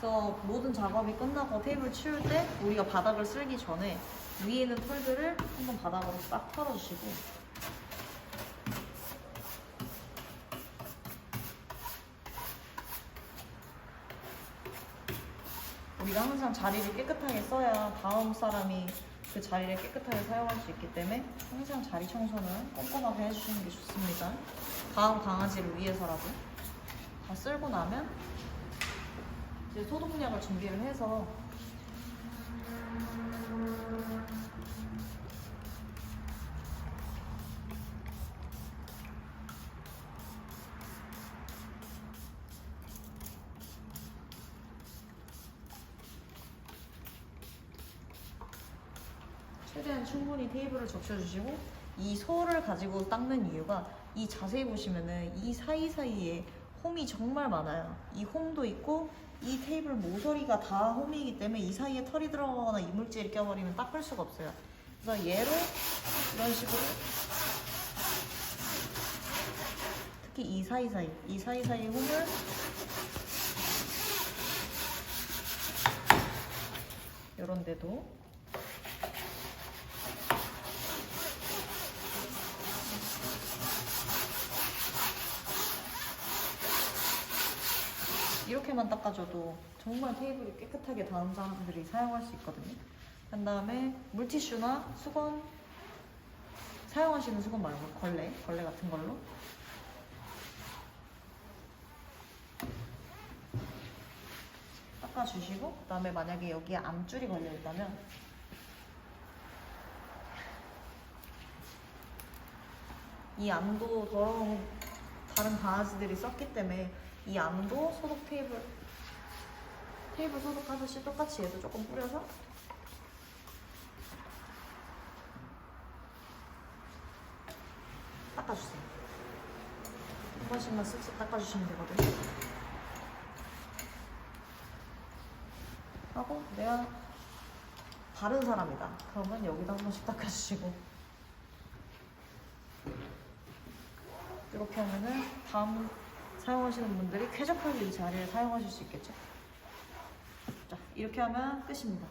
그래서 모든 작업이 끝나고 테이블 치울 때 우리가 바닥을 쓸기 전에 위에 있는 털들을 한번 바닥으로 싹 털어주시고. 우리가 항상 자리를 깨끗하게 써야 다음 사람이 그 자리를 깨끗하게 사용할 수 있기 때문에 항상 자리 청소는 꼼꼼하게 해주시는 게 좋습니다. 다음 강아지를 위해서라도 다 쓸고 나면 이제 소독약을 준비를 해서 최대한 충분히 테이블을 적셔주시고 이 소를 가지고 닦는 이유가 이 자세히 보시면은 이 사이사이에 홈이 정말 많아요. 이 홈도 있고 이 테이블 모서리가 다 홈이기 때문에 이 사이에 털이 들어가거나 이물질이 껴버리면 닦을 수가 없어요. 그래서 얘로 이런 식으로 특히 이 사이사이, 이 사이사이 홈을 이런 데도 이렇게만 닦아줘도 정말 테이블이 깨끗하게 다른 사람들이 사용할 수 있거든요. 그 다음에 물티슈나 수건 사용하시는 수건 말고 걸레, 걸레 같은 걸로 닦아주시고 그 다음에 만약에 여기에 암줄이 걸려 있다면 이 암도 더러운 다른 강아지들이 썼기 때문에 이 암도 소독 테이블 테이블 소독하듯이 똑같이 얘도 조금 뿌려서 닦아주세요. 한 번씩만 쓱쓱 닦아주시면 되거든요. 하고 내가 다른 사람이다. 그러면 여기도 한 번씩 닦아주시고 이렇게 하면은 다음 사용하시는 분들이 쾌적하게 이 자리를 사용하실 수 있겠죠. 자, 이렇게 하면 끝입니다.